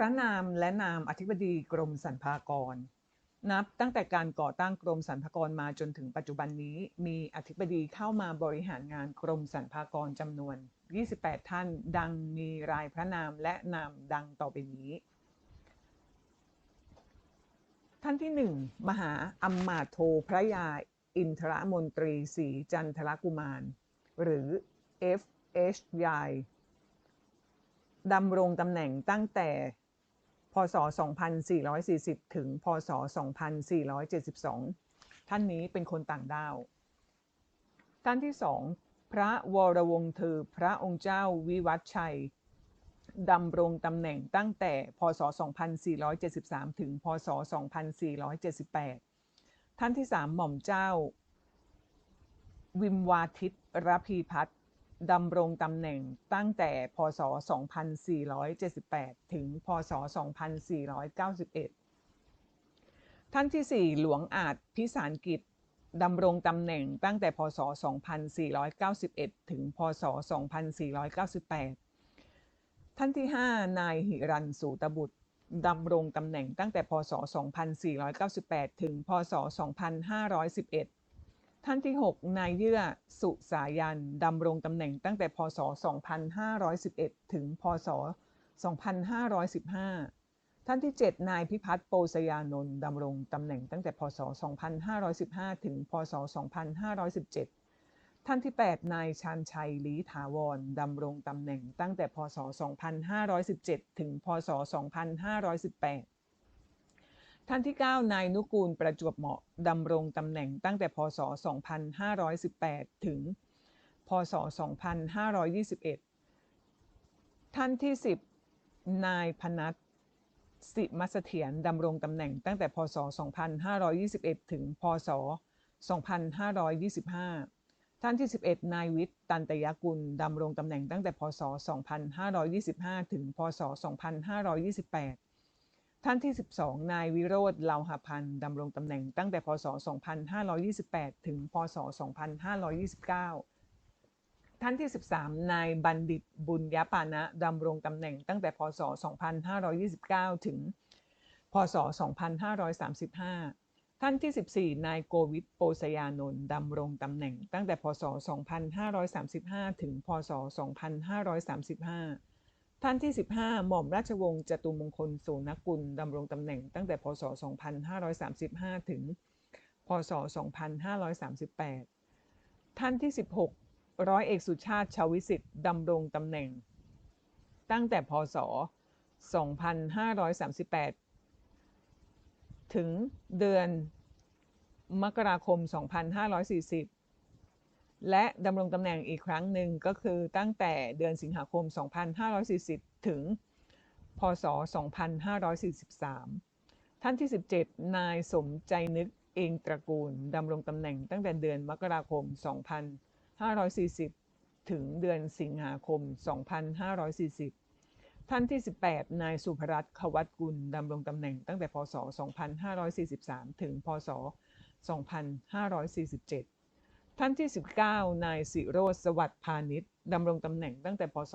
ระนามและนามอธิบดีกรมสรรพากร นับตั้งแต่การก่อตั้งกรมสรรพากรมาจนถึงปัจจุบันนี้ มีอธิบดีเข้ามาบริหารงานกรมสรรพากรจำนวน 28 ท่าน ดังมีรายพระนามและนามดังต่อไปนี้ ท่านที่หนึ่งมหาอัมมาโทพระยาอินทรมนตรีศรีจันทรกุมาร หรือ F.H. ยายดำรงตำแหน่งตั้งแต่ พศ 2440 ถึง พศ 2472 ท่านนี้เป็นคนต่างด้าว ท่านที่สองพระวรวงศ์เธอพระองค์เจ้าวิวัฒชัยดำรงตำแหน่งตั้งแต่ พศ 2473 ถึง พศ 2478 ท่านที่สามหม่อมเจ้า วิมวาทิตรพีพัฒน์ ดำรงตำแหน่งตั้งแต่พศ 2478 ถึง พศ 2491 ท่านที่ 4 หลวงอาจพิสารกิจดำรงตำแหน่งตั้งแต่ พศ 2491 ถึง พศ 2498 ท่านที่ 5 นายหิรันสูตบุตรดำรงตำแหน่งตั้งแต่ พศ 2498 ถึง พศ 2511 ท่านที่ 6 นายเยื่อ สุสายัน ดำรงตำแหน่งตั้งแต่ พศ 2511 ถึง พศ 2515 ท่านที่ 7 นายพิพัฒน์โปสยานนท์ดำรงตำแหน่งตั้งแต่ พศ 2515 ถึง พศ 2517 ท่านที่ 8 นายชานชัยลีถาวรดำรงตำแหน่งตั้งแต่ พศ 2517 ถึง พศ 2518 ท่านที่ 9 นายนุกูลประจวบเหมาะดำรงตำแหน่งตั้งแต่พศ 2518 ถึง พศ 2521 ท่านที่ 10 นายพนัทสิมัสเถียรดำรงตำแหน่งตั้งแต่ พศ 2521 ถึง พศ 2525 ท่านที่ 11 นายวิทย์ตันตยกุลดำรงตำแหน่งตั้งแต่ พศ 2525 ถึง พศ 2528 ท่านที่ 12 นายวิโรธเลาหพันธ์ดำรงตำแหน่งตั้งแต่พศ 2528 ถึง พศ 2529 ท่านที่ 13 นายบัณฑิตบุญยปานะดำรงตำแหน่งตั้งแต่พศ 2529 ถึง พศ 2535 ท่านที่ 14 นายโกวิทโปสยานนท์ดำรงตำแหน่งตั้งแต่พศ 2535 ถึง พศ 2535 ท่านที่ 15 หม่อมราชวงศ์จตุมงคลสูนกุลดำรงตำแหน่งตั้งแต่พศ 2535 ถึง พศ 2538 ท่านที่ 16 ร้อยเอกสุชาติชาววิสิทธิ์ดำรงตำแหน่ง ตั้งแต่พศ 2538 ถึงเดือนมกราคม 2540 และดำรงตำแหน่งอีกครั้งหนึ่งก็คือตั้งแต่เดือนสิงหาคม 2540 ถึง พศ 2543 ท่านที่ 17 นายสมใจนึกเองตระกูลดำรงตำแหน่งตั้งแต่เดือนมกราคม 2540 ถึงเดือนสิงหาคม 2540 ท่านที่ 18 นายสุภรัตน์ขวัตกุลดำรงตำแหน่งตั้งแต่ พศ 2543 ถึง พศ 2547 ท่านที่ 19 นายสิโรธสวัสดิ์พาณิชย์ดำรงตำแหน่งตั้งแต่ พศ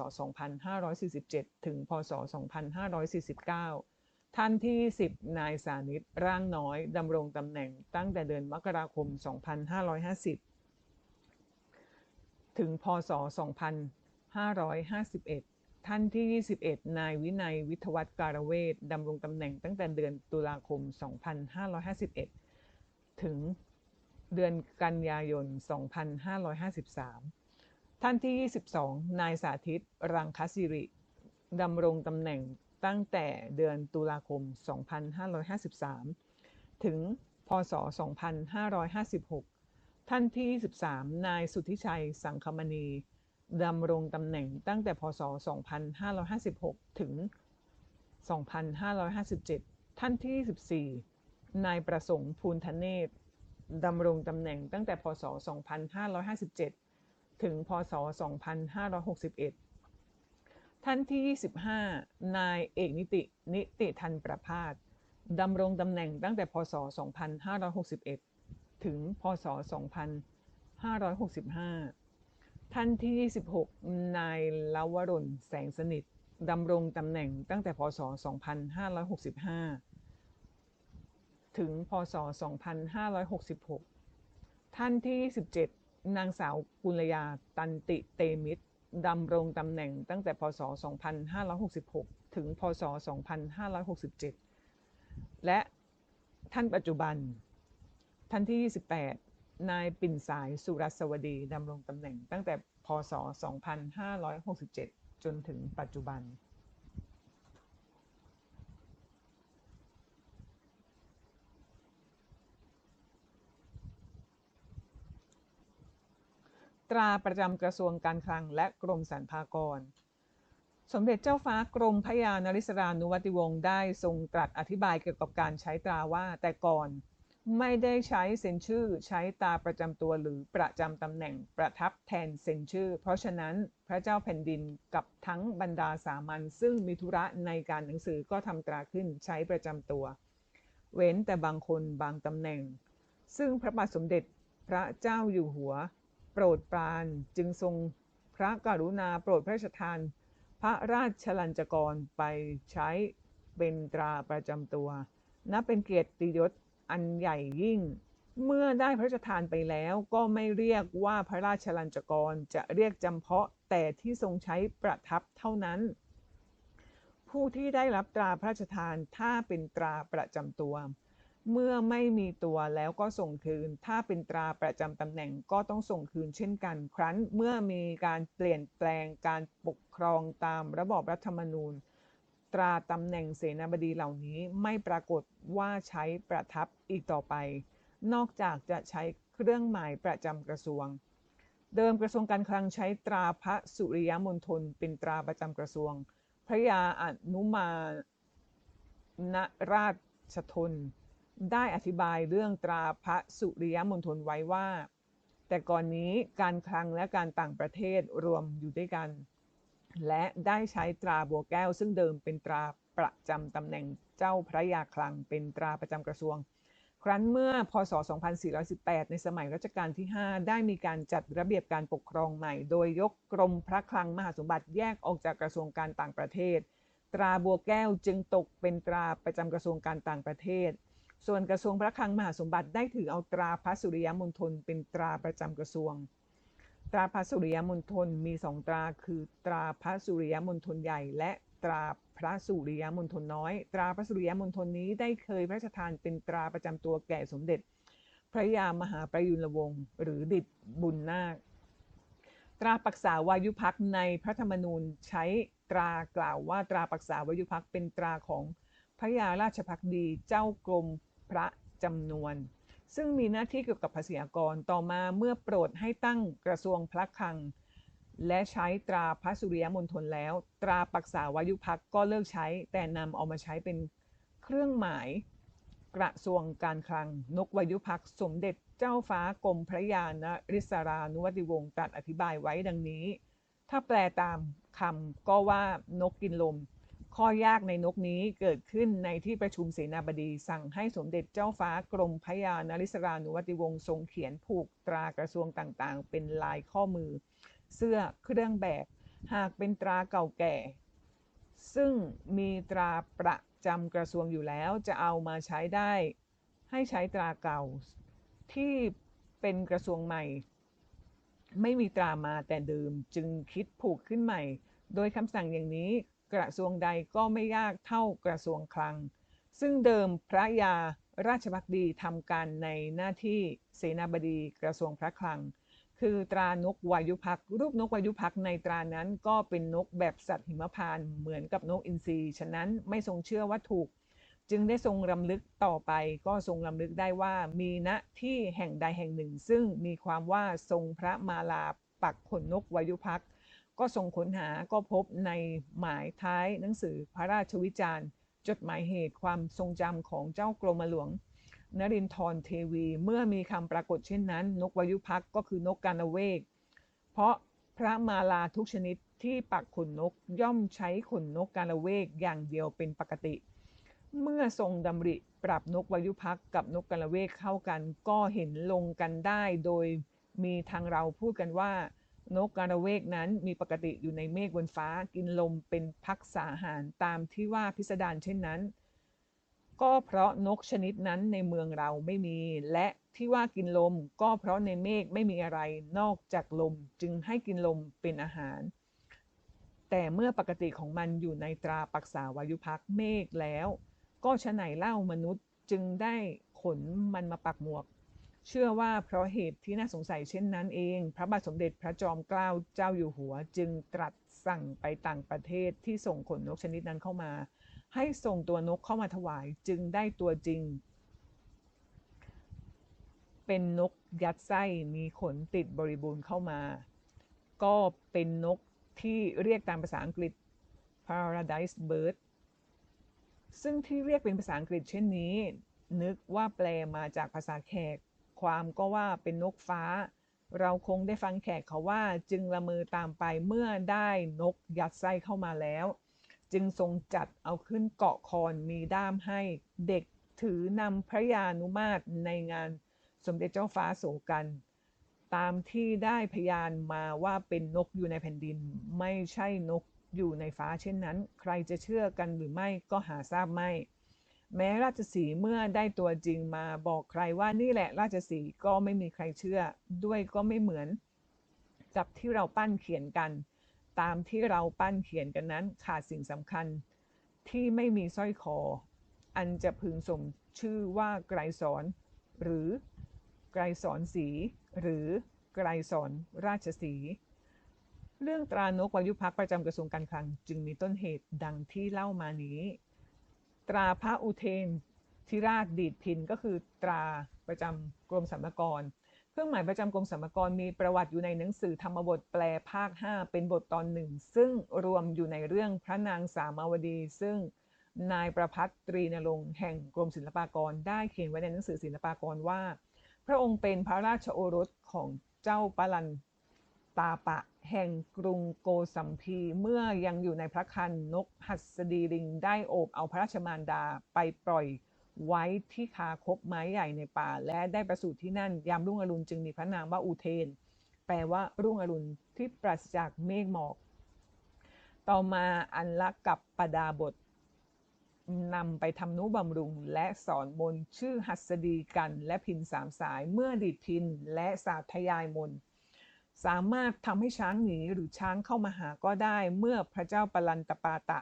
2547 ถึง พศ 2549 ท่านที่ 10 นายสานิตร่างน้อยดำรงตำแหน่งตั้งแต่เดือนมกราคม 2550 ถึง พศ 2551 ท่านที่ 21 นายวินัยวิทวัตการเวทดำรงตำแหน่งตั้งแต่เดือนตุลาคม 2551 ถึง เดือนกันยายน 2553 ท่านที่ 22 นายสาธิต รังคสิริดำรงตำแหน่งตั้งแต่เดือนตุลาคม 2553 ถึง พศ 2556 ท่านที่ 23 นายสุทธิชัย สังคมณีดำรงตำแหน่งตั้งแต่ พศ 2556 ถึง 2557 ท่านที่ 24 นายประสงค์ ภูลทเนศ ดำรงตำแหน่งตั้งแต่ พศ 2557 ถึง พศ 2561 ท่านที่ 25 นายเอกนิติ นิติทันประพาสดำรงตำแหน่งตั้งแต่ พศ 2561 ถึง พศ 2565 ท่านที่ 26 นายลวรนแสงสนิทดำรงตำแหน่งตั้งแต่ พศ 2565 ถึงพศ 2566 ท่านที่27นางสาวกุลยาตันติเตมิตรดำรงตำแหน่งตั้งแต่พศ 2566 ถึงพศ 2567 และท่านปัจจุบัน ท่านที่ 28 นายปิ่นสายสุรสวดีดำรงตำแหน่งตั้งแต่พศ 2567 จนถึงปัจจุบัน ตราประจำกระทรวงการคลังและกรมสรรพากร สมเด็จเจ้าฟ้ากรมพระยานริศรานุวัติวงศ์ได้ทรงตรัสอธิบายเกี่ยวกับการใช้ตราว่าแต่ก่อนไม่ได้ใช้เซ็นชื่อใช้ตราประจำตัวหรือประจำตำแหน่งประทับแทนเซ็นชื่อ เพราะฉะนั้นพระเจ้าแผ่นดินกับทั้งบรรดาสามัญซึ่งมีธุระในการหนังสือก็ทำตราขึ้นใช้ประจำตัว เว้นแต่บางคนบางตำแหน่ง ซึ่งพระบาทสมเด็จพระเจ้าอยู่หัว โปรดปรานจึงทรงพระกรุณาโปรดพระราชทาน พระราชลัญจกรไปใช้เป็นตราประจำตัว นับเป็นเกียรติยศอันใหญ่ยิ่ง เมื่อได้พระราชทานไปแล้วก็ไม่เรียกว่าพระราชลัญจกรจะเรียกจำเพาะแต่ที่ทรงใช้ประทับเท่านั้น ผู้ที่ได้รับตราพระราชทานถ้าเป็นตราประจำตัว เมื่อไม่มีตัวแล้วก็ส่งคืน ถ้าเป็นตราประจำตำแหน่งก็ต้องส่งคืนเช่นกัน ครั้นเมื่อมีการเปลี่ยนแปลงการปกครองตามระบอบรัฐธรรมนูญ ตราตำแหน่งเสนาบดีเหล่านี้ไม่ปรากฏว่าใช้ประทับอีกต่อไป นอกจากจะใช้เครื่องหมายประจำกระทรวง เดิมกระทรวงการคลังใช้ตราพระสุริยมณฑลเป็นตราประจำกระทรวง พระยาอนุมานราชทน ได้อธิบายเรื่องตราพระสุริยมณฑลไว้ว่า แต่ก่อนนี้การคลังและการต่างประเทศรวมอยู่ด้วยกัน และได้ใช้ตราบัวแก้ว ซึ่งเดิมเป็นตราประจำตำแหน่งเจ้าพระยาคลังเป็นตราประจำกระทรวง ครั้นเมื่อพศ 2418 ในสมัยรัชกาลที่ 5 ได้มีการจัดระเบียบการปกครองใหม่ โดยยกกรมพระคลังมหาสมบัติแยกออกจากกระทรวงการต่างประเทศ ตราบัวแก้วจึงตกเป็นตราประจำกระทรวงการต่างประเทศ ส่วนกระทรวงพระคลังมหาสมบัติได้ถือเอาตราพระสุริยมณฑลเป็นตราประจำกระทรวง ตราพระสุริยมณฑลมีสองตราคือตราพระสุริยมณฑลใหญ่และตราพระสุริยมณฑลน้อย ตราพระสุริยมณฑลนี้ได้เคยพระราชทานเป็นตราประจำตัวแก่สมเด็จ พระยามหาประยุรวงศ์หรือดิดบุญนาค ตราปักษาวายุพักในพระธรรมนูญใช้ตรากล่าวว่าตราปักษาวายุพักเป็นตราของ พระยาราชพักดีเจ้ากรมพระจำนวน ซึ่งมีหน้าที่เกี่ยวกับภาษีอากรต่อมาเมื่อโปรดให้ตั้งกระทรวงพระคลัง และใช้ตราพระสุริยมณฑลแล้ว ตราปักษาวายุพักก็เลิกใช้ แต่นำเอามาใช้เป็นเครื่องหมายกระทรวงการคลัง นกวายุพักสมเด็จเจ้าฟ้ากรมพระยานริศรานุวัติวงศ์ตรัสอธิบายไว้ดังนี้ ถ้าแปลตามคำก็ว่านกกินลม ข้อยากในนกนี้เกิดขึ้นในที่ประชุมเสนาบดีสั่งให้สมเด็จเจ้าฟ้ากรมพระยานริศรานุวัติวงศ์ทรงเขียนผูกตรากระทรวงต่างๆ เป็นลายข้อมือ เสื้อเครื่องแบบ หากเป็นตราเก่าแก่ ซึ่งมีตราประจำกระทรวงอยู่แล้วจะเอามาใช้ได้ ให้ใช้ตราเก่า ที่เป็นกระทรวงใหม่ ไม่มีตรามาแต่เดิมจึงคิดผูกขึ้นใหม่ โดยคำสั่งอย่างนี้ กระทรวงใดก็ไม่ยากเท่ากระทรวงคลัง ซึ่งเดิมพระยาราชพักดีทำการในหน้าที่เสนาบดีกระทรวงพระคลัง คือตรานกวายุพักรูปนกวายุพักในตรานั้นก็เป็นนกแบบสัตว์หิมพานเหมือนกับนกอินทรีฉะนั้นไม่ทรงเชื่อว่าถูก จึงได้ทรงรำลึกต่อไป ก็ทรงรำลึกได้ว่ามีณที่แห่งใดแห่งหนึ่ง ซึ่งมีความว่าทรงพระมาลาปักขนนกวายุพักษ ก็ทรงค้นหาก็พบในหมายท้ายหนังสือพระราชวิจารณ์ จดหมายเหตุความทรงจำของเจ้ากรมหลวงนรินทร์เทวี เมื่อมีคำปรากฏเช่นนั้น นกวายุพักก็คือนกกานาเวก เพราะพระมาลาทุกชนิดที่ปักขนนกย่อมใช้ขนนกกานาเวกอย่างเดียวเป็นปกติ เมื่อทรงดำริปรับนกวายุพักกับนกกานาเวกเข้ากัน ก็เห็นลงกันได้โดยมีทางเราพูดกันว่า นกกระเวกนั้นมีปกติอยู่ในเมฆบนฟ้ากินลมเป็นพักษาหารตามที่ว่าพิสดารเช่นนั้น ก็เพราะนกชนิดนั้นในเมืองเราไม่มี และที่ว่ากินลมก็เพราะในเมฆไม่มีอะไรนอกจากลมจึงให้กินลมเป็นอาหาร แต่เมื่อปกติของมันอยู่ในตราปักษาวายุพักเมฆแล้ว ก็ฉะไหนเล่ามนุษย์จึงได้ขนมันมาปักหมวก เชื่อว่าเพราะเหตุที่น่าสงสัยเช่นนั้นเอง พระบาทสมเด็จพระจอมเกล้าเจ้าอยู่หัว จึงตรัสสั่งไปต่างประเทศที่ส่งขนนกชนิดนั้นเข้ามา ให้ส่งตัวนกเข้ามาถวายจึงได้ตัวจริง เป็นนกยัดไส้มีขนติดบริบูรณ์เข้ามา ก็เป็นนกที่เรียกตามภาษาอังกฤษ paradise bird ซึ่งที่เรียกเป็นภาษาอังกฤษเช่นนี้ นึกว่าแปลมาจากภาษาแขก ความก็ว่าเป็นนกฟ้า เราคงได้ฟังแขกเขาว่าจึงละมือตามไปเมื่อได้นกยัดไส้เข้ามาแล้ว จึงทรงจัดเอาขึ้นเกาะคอนมีด้ามให้เด็กถือนำพระยานุมาตรในงานสมเด็จเจ้าฟ้าโศกัน ตามที่ได้พยานมาว่าเป็นนกอยู่ในแผ่นดิน ไม่ใช่นกอยู่ในฟ้าเช่นนั้น ใครจะเชื่อกันหรือไม่ก็หาทราบไม่ แม้ราชสีเมื่อได้ตัวจริงมาบอกใครว่านี่แหละราชสีก็ไม่มีใครเชื่อ ด้วยก็ไม่เหมือนกับที่เราปั้นเขียนกัน ตามที่เราปั้นเขียนกันนั้นขาดสิ่งสำคัญ ที่ไม่มีสร้อยคอ อันจะพึงสมชื่อว่าไกรสอน หรือไกรสอนสี หรือไกรสอนราชสีเรื่องตรานกวายุพักประจำกระทรวงการคลังจึงมีต้นเหตุดังที่เล่ามานี้ ตราพระอุเทนธิราชดีดพินก็คือตราประจำกรมสรรพากร เครื่องหมายประจำกรมสรรพากรมีประวัติอยู่ในหนังสือธรรมบทแปลภาค 5 เป็นบทตอนหนึ่งซึ่งรวมอยู่ในเรื่องพระนางสามาวดี ซึ่งนายประพัฒตรีนรงค์แห่งกรมศิลปากร ได้เขียนไว้ในหนังสือศิลปากรว่า พระองค์เป็นพระราชโอรสของเจ้าปลันตาปะ แห่งกรุงโกสัมพีเมื่อยังอยู่ในพระคันนกหัสดีลิงได้โอบเอาพระราชมารดาไปปล่อยไว้ที่คาคบไม้ใหญ่ในป่า และได้ประสูติที่นั่น ยามรุ่งอรุณจึงมีพระนามว่าอุเทน แปลว่ารุ่งอรุณที่ปราศจากเมฆหมอก ต่อมาอันละกับปดาบทนำไปทำนุบำรุงและสอนมนชื่อหัสดีกันและพินสามสายเมื่อดีดพินและสาธยายมน์ สามารถทำให้ช้างหนีหรือช้างเข้ามาหาก็ได้เมื่อพระเจ้าปลันตปาตะ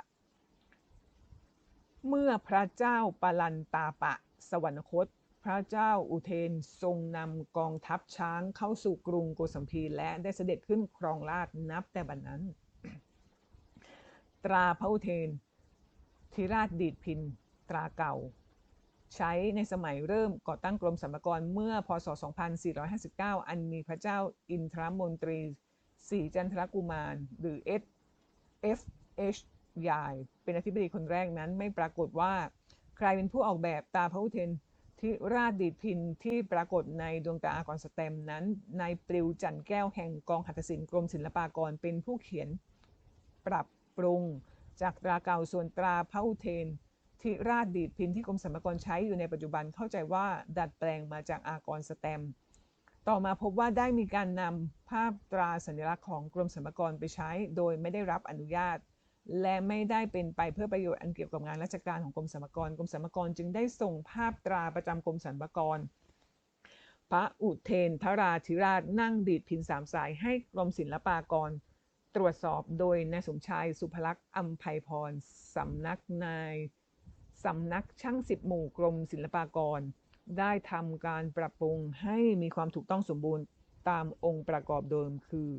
เมื่อพระเจ้าปลันตาปะ สวรรคต พระเจ้าอุเทนทรงนำกองทัพช้างเข้าสู่กรุงโกสัมพีและได้เสด็จขึ้นครองราชนับแต่บัดนนั้น ตราพระอุเทน ธิราชดีดพิน ตราเก่า ใช้ในสมัยเริ่มก่อตั้งกรมสรรพากรเมื่อพศ 2459 อันมีพระเจ้าอินทรมนตรีศรีจันทรกุมาร หรือ S F H ยายเป็นอธิบดีคนแรกนั้นไม่ปรากฏว่า ใครเป็นผู้ออกแบบตาพระอุเทนที่ราชดีดพินที่ปรากฏในดวงตาอากรสแตมนั้นนายปลิวจันแก้วแห่งกองหัตถศิลป์กรมศิลปากรเป็นผู้เขียนปรับปรุงจากตราเก่าส่วนตราพระอุเทน ที่ราชดีดพินที่กรมสรรพากรใช้อยู่ในปัจจุบันเข้าใจว่าดัดแปลงมาจากอากรสแตม ต่อมาพบว่าได้มีการนำภาพตราสัญลักษณ์ของกรมสรรพากรไปใช้ โดยไม่ได้รับอนุญาต และไม่ได้เป็นไปเพื่อประโยชน์อันเกี่ยวกับงานราชการของกรมสรรพากรกรมสรรพากรจึงได้ส่งภาพตราประจำกรมสรรพากรพระอุเทนทราธิราชนั่งดีดพินสามสายให้กรมศิลปากร ตรวจสอบโดยนายสมชายสุภลักษณ์อัมไพพรสำนักนาย สำนักช่างสิบหมู่กรมศิลปากร ได้ทำการปรับปรุงให้มีความถูกต้องสมบูรณ์ตามองค์ประกอบเดิมคือ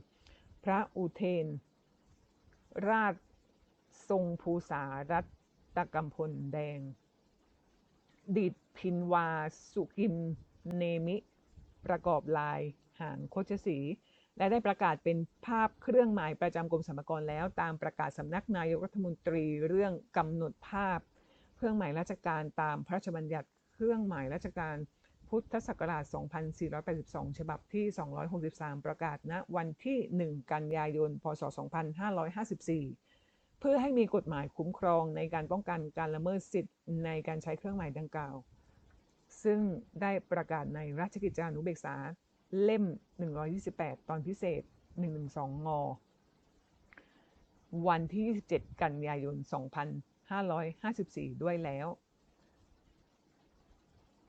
พระอุเทน ราชทรงภูษารัตตกำพลแดง ดิดพินวาสุกิมเนมิ ประกอบลายหางโคชสี และได้ประกาศเป็นภาพเครื่องหมายประจำกรมสรรพากรแล้ว ตามประกาศสำนักนายกรัฐมนตรีเรื่องกำหนดภาพ รื่องหมายราชการตามพระราชบัญญัติเครื่องหมายราชการพุทธศักราช 2482 ฉบับที่ 263 ประกาศณวันที่ 1 กันยายน พศ 2554 เพื่อให้มีกฎหมายคุ้มครองในการป้องกันการละเมิดสิทธิ์ในการใช้เครื่องหมายดังกล่าว ซึ่งได้ประกาศในราชกิจจานุเบกษาเล่ม 128 ตอนพิเศษ 112 ง วันที่ 27 กันยายน 2554 ด้วยแล้ว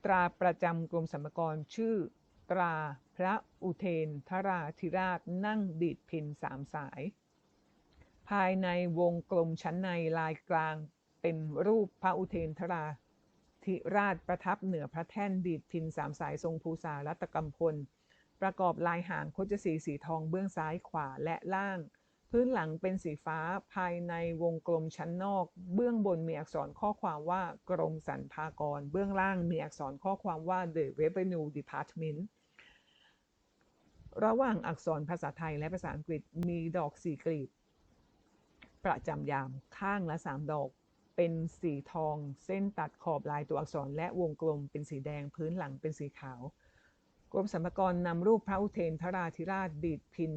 ตราประจำกรมสรรพากรชื่อ ตราพระอุเทนทราธิราชนั่งดีดพินสามสาย ภายในวงกลมชั้นในลายกลางเป็นรูปพระอุเทนทราธิราชประทับเหนือพระแท่นดีดพินสามสายทรงภูษารัตกำพล ประกอบลายหางโคจสีสีทองเบื้องซ้ายขวาและล่าง พื้นหลังเป็นสีฟ้าภายในวงกลมชั้นนอก เบื้องบนมีอักษรข้อความว่ากรมสรรพากร เบื้องล่างมีอักษรข้อความว่า The Revenue Department ระหว่างอักษรภาษาไทยและภาษาอังกฤษมีดอกสีกลีบ ประจำยามข้างละสามดอก เป็นสีทอง เส้นตัดขอบลายตัวอักษรและวงกลมเป็นสีแดงพื้นหลังเป็นสีขาว กรมสรรพากรนำรูปพระอุเทนทราธิราชดีดพิน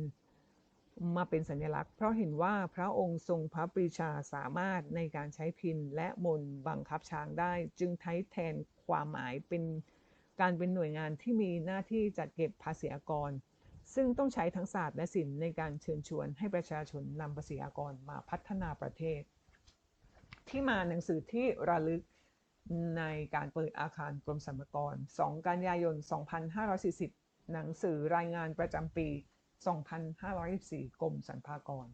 มาเป็นสัญลักษณ์ เพราะเห็นว่าพระองค์ทรงพระปรีชาสามารถในการใช้พินและมนบังคับช้างได้ จึงใช้แทนความหมายเป็นการเป็นหน่วยงานที่มีหน้าที่จัดเก็บภาษีอากร ซึ่งต้องใช้ทั้งศาสตร์และศิลป์ในการเชิญชวนให้ประชาชนนำภาษีอากรมาพัฒนาประเทศ ที่มาหนังสือที่ระลึกในการเปิดอาคารกรมสรรพากร 2 กันยายน 2540 หนังสือรายงานประจำปี 2514 กรมสรรพากร